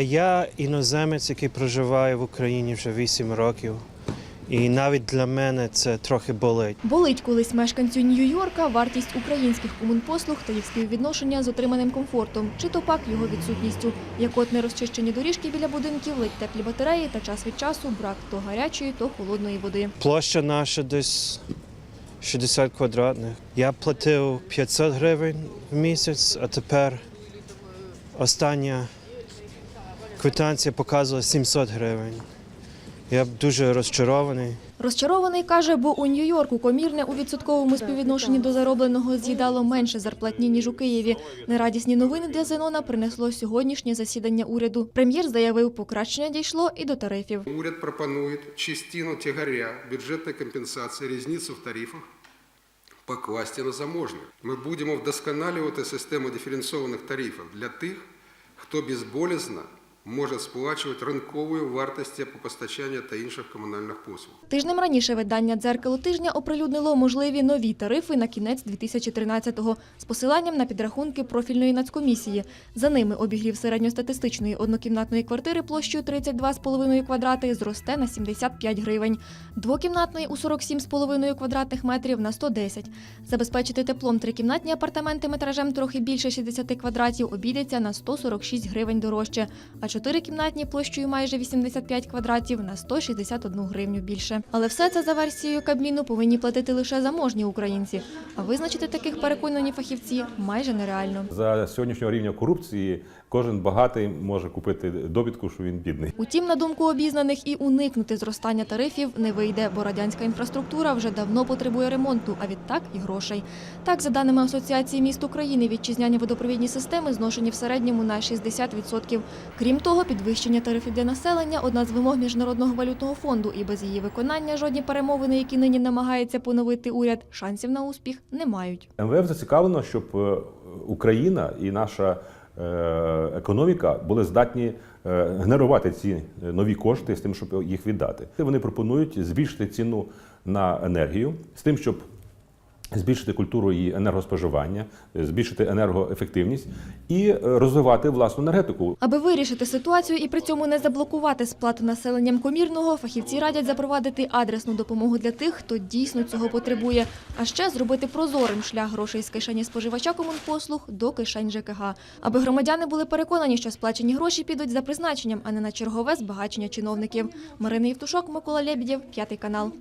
А я іноземець, який проживає в Україні вже 8 років. І навіть для мене це трохи болить. Болить колись мешканцю Нью-Йорка вартість українських комунпослуг та їх співвідношення з отриманим комфортом, чи то пак його відсутністю. Як от нерозчищені доріжки біля будинків, ледь теплі батареї та час від часу брак то гарячої, то холодної води. Площа наша десь 60 квадратних. Я платив 500 гривень в місяць, а тепер остання квитанція показувала 700 гривень. Я дуже розчарований. Розчарований каже, бо у Нью-Йорку комірне у відсотковому співвідношенні до заробленого з'їдало менше зарплатні ніж у Києві. Нерадісні новини для Зенона принесло сьогоднішнє засідання уряду. Прем'єр заявив, покращення дійшло і до тарифів. Уряд пропонує частину тягаря бюджетної компенсації різницю в тарифах покласти на заможних. Ми будемо вдосконалювати систему диференційованих тарифів для тих, хто безболісно може сплачувати ринкової вартості по постачанню та інших комунальних послуг. Тижнем раніше видання «Дзеркало тижня» оприлюднило можливі нові тарифи на кінець 2013-го з посиланням на підрахунки профільної нацкомісії. За ними обігрів середньостатистичної однокімнатної квартири площею 32,5 квадрати зросте на 75 гривень, двокімнатної у 47,5 квадратних метрів на 110. Забезпечити теплом трикімнатні апартаменти метражем трохи більше 60 квадратів обійдеться на 146 гривень дорожче, а чотирикімнатні площею майже 85 квадратів на 161 гривню більше. Але все це за версією Кабміну повинні платити лише заможні українці. А визначити таких переконані фахівці майже нереально. За сьогоднішнього рівня корупції кожен багатий може купити довідку, що він бідний. Утім, на думку обізнаних, і уникнути зростання тарифів не вийде, бо радянська інфраструктура вже давно потребує ремонту, а відтак і грошей. Так, за даними Асоціації міст України, вітчизняні водопровідні системи зношені в середньому на 60%. Крім того, підвищення тарифів для населення одна з вимог міжнародного валютного фонду, і без її виконання жодні перемовини, які нині намагається поновити уряд, шансів на успіх не мають. МВФ зацікавлено, щоб е, Україна і наша е, економіка були здатні е, генерувати ці нові кошти з тим, щоб їх віддати. Вони пропонують збільшити ціну на енергію з тим, щоб збільшити культуру її енергоспоживання, збільшити енергоефективність і е, розвивати власну енергетику. Аби вирішити ситуацію і при цьому не заблокувати сплату населенням комірного, фахівці радять запровадити адресну допомогу для тих, хто дійсно цього потребує, а ще зробити прозорим шлях грошей з кишені споживача комунпослуг до кишень ЖКГ, аби громадяни були переконані, що сплачені гроші підуть за призначенням, а не на чергове збагачення чиновників. Марина Євтушок, Микола Лебідєв, п'ятий канал.